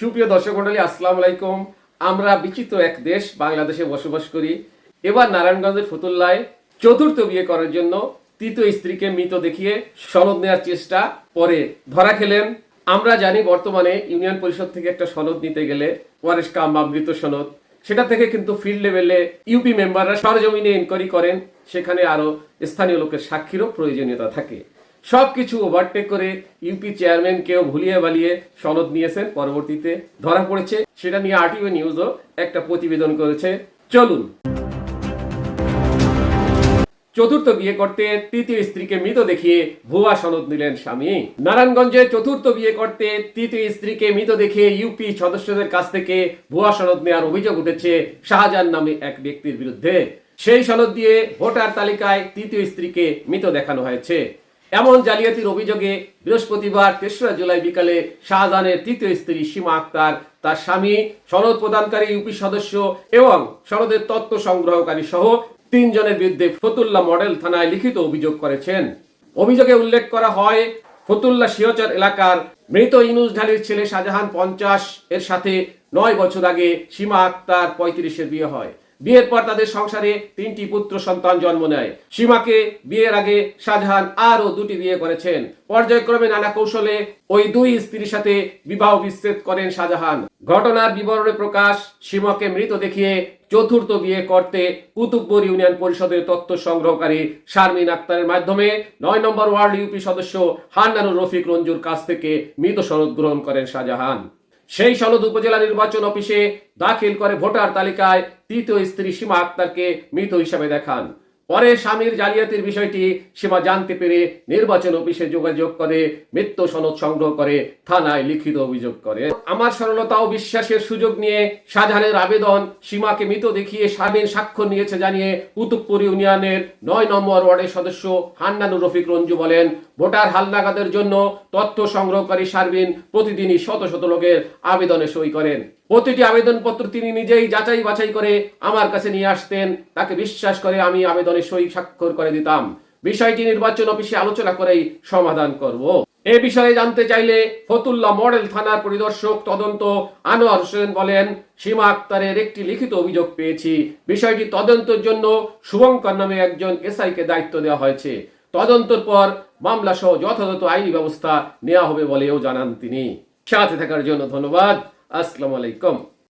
সুপ্রিয় দর্শক মন্ডলী, আসসালামু আলাইকুম। আমরা বিচিত্র এক দেশ, বাংলাদেশে বসবাস করি। এবার নারায়ণগঞ্জের ফতুল্লায় চতুর্থ বিয়ে করার জন্য তৃতীয় স্ত্রীকে মৃত দেখিয়ে সনদ নেওয়ার চেষ্টা পরে ধরা খেলেন। আমরা জানি বর্তমানে ইউনিয়ন পরিষদ থেকে একটা সনদ নিতে গেলে ওয়ারেস কাম মৃত সনদ। সেটা থেকে কিন্তু ফিল্ড লেভেলে ইউপি মেম্বাররা সরজমিনে ইনকোয়ারি করেন। সেখানে আরও স্থানীয় লোকের সাক্ষীরও প্রয়োজনীয়তা থাকে। সবকিছু ওভারটেক করে ইউপি চেয়ারম্যানকেও ভুলিয়ে বালিয়ে সনদ নিয়েছেন। পরবর্তীতে ধরা পড়েছে। সেটা নিয়ে আরটিভি নিউজও একটা প্রতিবেদন করেছে। চলুন। চতুর্থ বিয়ে করতে তৃতীয় স্ত্রীকে মৃত দেখিয়ে ভুয়া সনদ নিলেন স্বামী। নারায়ণগঞ্জে চতুর্থ বিয়ে করতে তৃতীয় স্ত্রীকে মৃত দেখিয়ে ইউপি সদস্যদের কাছ থেকে ভুয়া সনদ নেওয়ার অভিযোগ উঠেছে শাহজাহান নামে এক ব্যক্তির বিরুদ্ধে। সেই সনদ দিয়ে ভোটার তালিকায় তৃতীয় স্ত্রীকে মৃত দেখানো হয়েছে। এমন জালিয়াতির অভিযোগে বৃহস্পতিবার তেসরা জুলাই বিকালে শাহজাহানের তৃতীয় স্ত্রী সীমা আক্তার, তার স্বামী, সনদ প্রদানকারী ইউপি সদস্য এবং সনদের তত্ত্ব সংগ্রহকারী সহ তিনজনের বিরুদ্ধে ফতুল্লা মডেল থানায় লিখিত অভিযোগ করেছেন। অভিযোগে উল্লেখ করা হয়, ফতুল্লা শিয়চর এলাকার মৃত ইনুস ঢালির ছেলে শাহজাহান পঞ্চাশ এর সাথে নয় বছর আগে সীমা আক্তার পঁয়ত্রিশের বিয়ে হয়। বিয়ের পর তাদের সংসারে তিনটি পুত্র সন্তান জন্ম নেয়। সীমাকে বিয়ের আগে শাহজাহান আরও দুটি বিয়ে করেছেন। পর্যায়ক্রমে নানা কৌশলে ওই দুই স্ত্রীর সাথে বিবাহ বিচ্ছেদ করেন শাহজাহান। ঘটনার বিবরণে প্রকাশ, সীমাকে মৃত দেখিয়ে চতুর্থ বিয়ে করতে কুতুবপুর ইউনিয়ন পরিষদের তথ্য সংগ্রহকারী শারমিন আক্তারের মাধ্যমে নয় নম্বর ওয়ার্ড ইউপি সদস্য হান্নানুর রফিক রঞ্জুর কাছ থেকে মৃত সনদ গ্রহণ করেন শাহজাহান। সেই সলদ উপজেলা নির্বাচন অফিসে দাখিল করে ভোটার তালিকায় তৃতীয় স্ত্রী সীমা আক্তারকে মৃত হিসাবে দেখান। পরে স্বামীর জালিয়াতির বিষয়টি সীমা জানতে পেরে নির্বাচন অফিসে যোগাযোগ করে, মৃত্যু সনদ সংগ্রহ করে, থানায় লিখিত অভিযোগ করে। আমার সরলতা ও বিশ্বাসের সুযোগ নিয়ে শাহজাহানের আবেদন সীমাকে মৃত দেখিয়ে স্বামীর স্বাক্ষর নিয়েছে জানিয়ে কুতুবপুর ইউনিয়নের নয় নম্বর ওয়ার্ডের সদস্য হান্নানুর রফিক রঞ্জু বলেন, ভোটার হালনাগাদের জন্য তথ্য সংগ্রহকারী সার্বিন প্রতিদিনই শত শত লোকের আবেদনে সই করেন। প্রতিটি আবেদনপত্র তিনি নিজেই যাচাই বাছাই করে আমার কাছে নিয়ে আসতেন। তাকে বিশ্বাস করে আমি আবেদনে সই স্বাক্ষর করে দিতাম। বিষয়টি নির্বাচন অফিসে আলোচনা করেই সমাধান করব। এ বিষয়ে জানতে চাইলে ফতুল্লা মডেল থানার পরিদর্শক তদন্ত আনোয়ার হোসেন বলেন, সীমা আক্তারের একটি লিখিত অভিযোগ পেয়েছি। বিষয়টি তদন্তের জন্য শুভঙ্কর নামে একজন এসআইকে দায়িত্ব দেওয়া হয়েছে। তদন্তর পর মামলা সহ যথাযথ আইনি ব্যবস্থা নেওয়া হবে বলেও জানান তিনি। সাথে থাকার জন্য ধন্যবাদ। আসসালামু আলাইকুম।